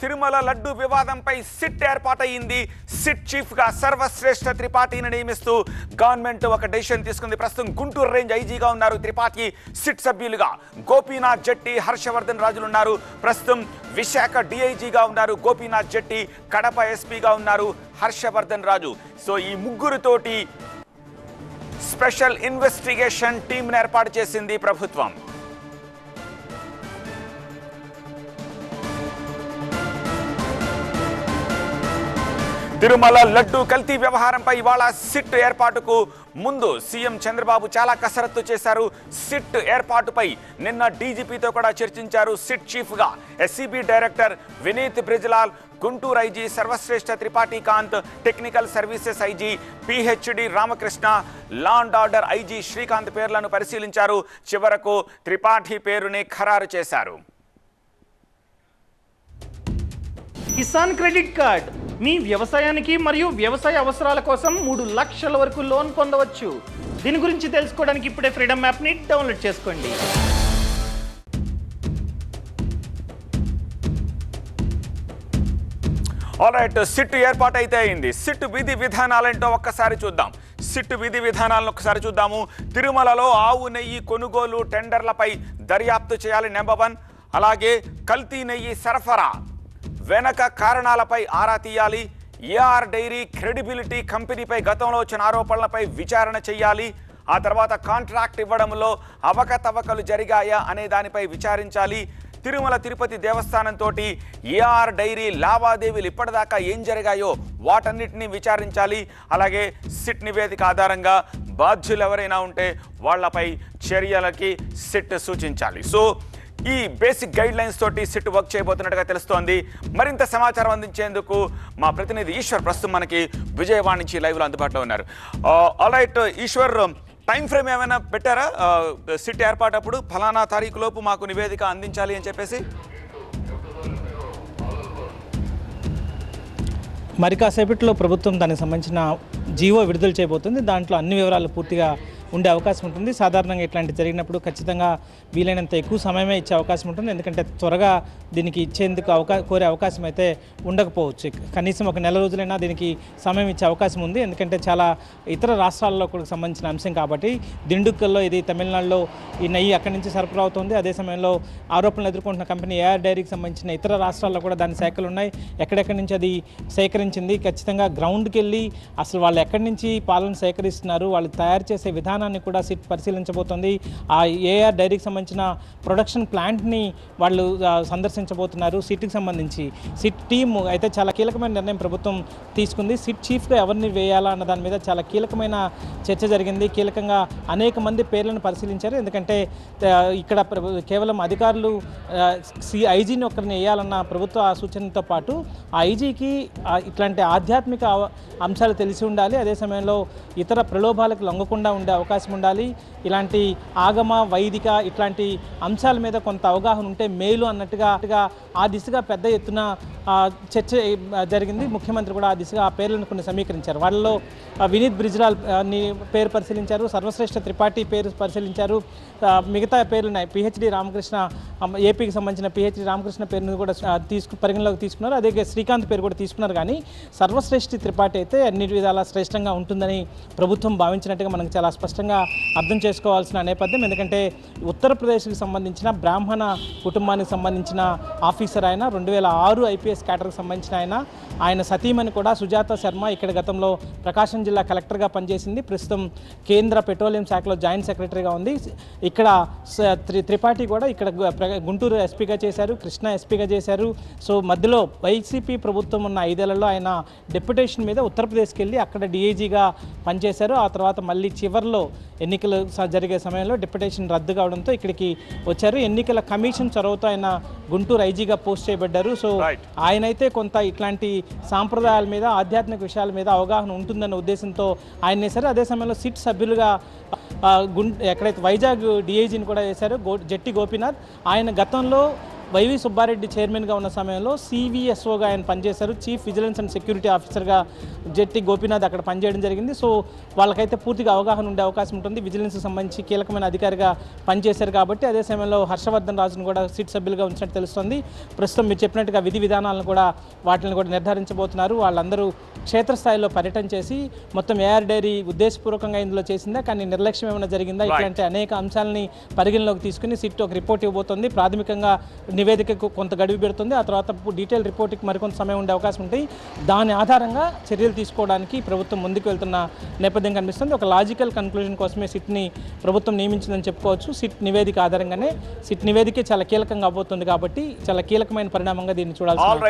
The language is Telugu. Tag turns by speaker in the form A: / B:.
A: తిరుమల లడ్డు వివాదంపై సిట్ ఏర్పాటయింది సిట్ చీఫ్గా సర్వశ్రేష్ఠ త్రిపాఠిని నియమిస్తూ గవర్నమెంట్ ఒక డెసిషన్ తీసుకుంది. ప్రస్తుతం గుంటూరు రేంజ్ ఐజీగా ఉన్నారు త్రిపాఠి సిట్ సభ్యులుగా. గోపీనాథ్ జట్టి హర్షవర్ధన్ రాజులు ఉన్నారు ప్రస్తుతం విశాఖ డిఐజీగా ఉన్నారు. గోపీనాథ్ జట్టి కడప ఎస్పీగా ఉన్నారు హర్షవర్ధన్ రాజు. సో ఈ ముగ్గురుతోటి స్పెషల్ ఇన్వెస్టిగేషన్ టీంను ఏర్పాటు చేసింది ప్రభుత్వం. తిరుమల లడ్డు కల్తీ వ్యవహారంపై ఇవాళ సిట్ ఏర్పాటుకు ముందు సీఎం చంద్రబాబు చాలా కసరత్తు చేశారు. సిట్ ఏర్పాటుపై నిన్న డీజీపీతో కూడా చర్చించారు సిట్ చీఫ్గా SCB director Vineet Brijlal Guntur IG Sarvashreshtha Tripathi Kant technical services IG PhD Ramakrishna law and order IG Srikanth పేర్లను పరిశీలించారు. చివరకు త్రిపాఠి పేరుని ఖరారు చేశారు.
B: కిసాన్ క్రెడిట్ కార్డ్ మీ వ్యవసాయానికి మరియు వ్యవసాయ అవసరాల కోసం మూడు లక్షల వరకు లోన్ పొందవచ్చు. దీని గురించి తెలుసుకోవడానికి ఇప్పుడే ఫ్రీడమ్ యాప్ని డౌన్లోడ్ చేసుకోండి.
A: ఆల్రైట్ సిట్ ఏర్పాటు అయితే అయింది. సిట్ విధి విధానాలేంటో ఒక్కసారి చూద్దాం. సిట్ విధి విధానాలను ఒకసారి చూద్దాము. తిరుమలలో ఆవు నెయ్యి కొనుగోలు టెండర్లపై దర్యాప్తు చేయాలి నెంబర్ వన్. అలాగే కల్తీ నెయ్యి సరఫరా. వెనక కారణాలపై ఆరా తీయాలి. ఏఆర్ డైరీ క్రెడిబిలిటీ కంపెనీపై గతంలో వచ్చిన ఆరోపణలపై విచారణ చేయాలి ఆ తర్వాత కాంట్రాక్ట్ ఇవ్వడంలో అవకతవకలు జరిగాయా అనే దానిపై విచారించాలి. తిరుమల తిరుపతి దేవస్థానంతో ఏఆర్ డైరీ లావాదేవీలు ఇప్పటిదాకా ఏం జరిగాయో వాటన్నిటిని విచారించాలి. అలాగే సిట్ నివేదిక ఆధారంగా బాధ్యులు ఎవరైనా ఉంటే వాళ్ళపై చర్యలకి సిట్ సూచించాలి. సో ఈ బేసిక్ గైడ్ లైన్స్ తోటి సిట్ వర్క్ చేయబోతున్నట్టుగా తెలుస్తోంది. మరింత సమాచారం అందించేందుకు మా ప్రతినిధి ఈశ్వర్ ప్రస్తుతం మనకి విజయవాడ నుంచి లైవ్లో అందుబాటులో ఉన్నారు. All right Eshwar time frame ఏమైనా పెట్టారా? సిట్ ఏర్పాటప్పుడు ఫలానా తారీఖు లోపు మాకు నివేదిక అందించాలి అని చెప్పేసి?
C: మరి కాసేపట్లో ప్రభుత్వం దానికి సంబంధించిన జీవో విడుదల చేయబోతుంది. దాంట్లో అన్ని వివరాలు పూర్తిగా ఉండే అవకాశం ఉంటుంది. సాధారణంగా ఇట్లాంటి జరిగినప్పుడు ఖచ్చితంగా వీలైనంత ఎక్కువ సమయమే ఇచ్చే అవకాశం ఉంటుంది. ఎందుకంటే త్వరగా దీనికి ఇచ్చేందుకు అవకా కోరే అవకాశం అయితే ఉండకపోవచ్చు. కనీసం ఒక నెల రోజులైనా దీనికి సమయం ఇచ్చే అవకాశం ఉంది. ఎందుకంటే చాలా ఇతర రాష్ట్రాల్లో కూడా సంబంధించిన అంశం కాబట్టి దిండుక్కల్లో ఇది తమిళనాడులో ఈ నెయ్యి అక్కడి నుంచి సరఫరా అవుతుంది. అదే సమయంలో ఆరోపణలు ఎదుర్కొంటున్న కంపెనీ ఏఆర్ డైరీకి సంబంధించిన ఇతర రాష్ట్రాల్లో కూడా దాని శాఖలు ఉన్నాయి. ఎక్కడెక్కడి నుంచి అది సేకరించింది? ఖచ్చితంగా గ్రౌండ్కి వెళ్ళి అసలు వాళ్ళు ఎక్కడి నుంచి పాలన సేకరిస్తున్నారు? వాళ్ళు తయారు చేసే విధానం విధానాన్ని కూడా సిట్ పరిశీలించబోతోంది. ఆ ఏఆర్ డైరీకి సంబంధించిన ప్రొడక్షన్ ప్లాంట్ని వాళ్ళు సందర్శించబోతున్నారు సిట్కి సంబంధించి. సిట్ టీమ్ అయితే చాలా కీలకమైన నిర్ణయం ప్రభుత్వం తీసుకుంది. సిట్ చీఫ్గా ఎవరిని వేయాలా అన్న దాని మీద చాలా కీలకమైన చర్చ జరిగింది. కీలకంగా అనేక మంది పేర్లను పరిశీలించారు. ఎందుకంటే ఇక్కడ కేవలం అధికారులు సి ఐజీని ఒకరిని వేయాలన్న ప్రభుత్వ సూచనతో పాటు ఆ ఐజీకి ఇట్లాంటి ఆధ్యాత్మిక అవ- అంశాలు తెలిసి ఉండాలి. అదే సమయంలో ఇతర ప్రలోభాలకు లొంగకుండా ఉండే అవకాశం అవకాశం ఉండాలి. ఇలాంటి ఆగమ వైదిక ఇట్లాంటి అంశాల మీద కొంత అవగాహన ఉంటే మేలు అన్నట్టుగా ఆ దిశగా పెద్ద ఎత్తున చర్చ జరిగింది. ముఖ్యమంత్రి కూడా ఆ దిశగా ఆ పేర్లను కొన్ని సమీకరించారు. వాళ్ళలో వినీత్ బ్రిజ్లాల్ని పేరు పరిశీలించారు. సర్వశ్రేష్ఠ త్రిపాఠి పేరు పరిశీలించారు. మిగతా పేర్లు ఉన్నాయి పిహెచ్డి రామకృష్ణ ఏపీకి సంబంధించిన పిహెచ్డి రామకృష్ణ పేరును కూడా తీసుకు పరిగణలోకి తీసుకున్నారు. అదే శ్రీకాంత్ పేరు కూడా తీసుకున్నారు. కానీ సర్వశ్రేష్ఠి త్రిపాఠి అయితే అన్ని విధాలా శ్రేష్టంగా ఉంటుందని ప్రభుత్వం భావించినట్టుగా మనకు చాలా స్పష్టం స్పష్టంగా అర్థం చేసుకోవాల్సిన నేపథ్యం. ఎందుకంటే ఉత్తరప్రదేశ్కి సంబంధించిన బ్రాహ్మణ కుటుంబానికి సంబంధించిన ఆఫీసర్ ఆయన రెండు వేల ఆరు ఐపీఎస్ క్యాటర్కి సంబంధించిన ఆయన ఆయన సతీమణి కూడా సుజాత శర్మ ఇక్కడ గతంలో ప్రకాశం జిల్లా కలెక్టర్గా పనిచేసింది. ప్రస్తుతం కేంద్ర పెట్రోలియం శాఖలో జాయింట్ సెక్రటరీగా ఉంది. ఇక్కడ త్రి త్రిపాఠి కూడా ఇక్కడ గుంటూరు ఎస్పీగా చేశారు కృష్ణ ఎస్పీగా చేశారు. సో మధ్యలో వైసీపీ ప్రభుత్వం ఉన్న ఐదేళ్ళలో ఆయన డెప్యుటేషన్ మీద ఉత్తరప్రదేశ్కి వెళ్ళి అక్కడ డీఏజీగా పనిచేశారు. ఆ తర్వాత మళ్ళీ చివరిలో ఎన్నికలు జరిగే సమయంలో డెప్యుటేషన్ రద్దు కావడంతో ఇక్కడికి వచ్చారు. ఎన్నికల కమిషన్ చొరవతో ఆయన గుంటూరు ఐజీగా పోస్ట్ చేయబడ్డారు. సో. ఆయనైతే కొంత ఇట్లాంటి సాంప్రదాయాల మీద ఆధ్యాత్మిక విషయాల మీద అవగాహన ఉంటుందన్న ఉద్దేశంతో ఆయన వేశారు. అదే సమయంలో సిట్ సభ్యులుగా ఆ, గుం ఎక్కడైతే వైజాగ్ డిఐజీని కూడా వేశారు గో జట్టి గోపీనాథ్. ఆయన గతంలో వైవి సుబ్బారెడ్డి చైర్మన్గా ఉన్న సమయంలో సివిఎస్ఓగా ఆయన పనిచేశారు. చీఫ్ విజిలెన్స్ అండ్ సెక్యూరిటీ ఆఫీసర్గా జెట్టి గోపీనాథ్ అక్కడ పనిచేయడం జరిగింది. సో వాళ్ళకైతే పూర్తిగా అవగాహన ఉండే అవకాశం ఉంటుంది. విజిలెన్స్కి సంబంధించి కీలకమైన అధికారిగా పనిచేశారు కాబట్టి అదే సమయంలో హర్షవర్ధన్ రాజును కూడా సిట్ సభ్యులుగా ఉంచినట్టు తెలుస్తుంది. ప్రస్తుతం మీరు చెప్పినట్టుగా విధి విధానాలను కూడా వాటిని కూడా నిర్ధారించబోతున్నారు. వాళ్ళందరూ క్షేత్రస్థాయిలో పర్యటన చేసి మొత్తం ఏఆర్ డైరీ ఉద్దేశపూర్వకంగా ఇందులో చేసిందా? కానీ నిర్లక్ష్యం ఏమైనా జరిగిందా? ఇట్లాంటి అనేక అంశాలని పరిగణలోకి తీసుకుని సిట్ ఒక రిపోర్ట్ ఇవ్వబోతోంది. ప్రాథమికంగా నివేదికకు కొంత గడువు పెడుతుంది. ఆ తర్వాత డీటెయిల్ రిపోర్ట్కి మరికొంత సమయం ఉండే అవకాశం ఉంటుంది. దాని ఆధారంగా చర్యలు తీసుకోవడానికి ప్రభుత్వం ముందుకు వెళ్తున్న నేపథ్యం కనిపిస్తుంది. ఒక లాజికల్ కన్క్లూజన్ కోసమే సిట్ని ప్రభుత్వం నియమించిందని చెప్పుకోవచ్చు. సిట్ నివేదిక ఆధారంగానే సిట్ నివేదిక చాలా కీలకంగా అవబోతుంది కాబట్టి చాలా కీలకమైన పరిణామంగా దీన్ని
A: ఆల్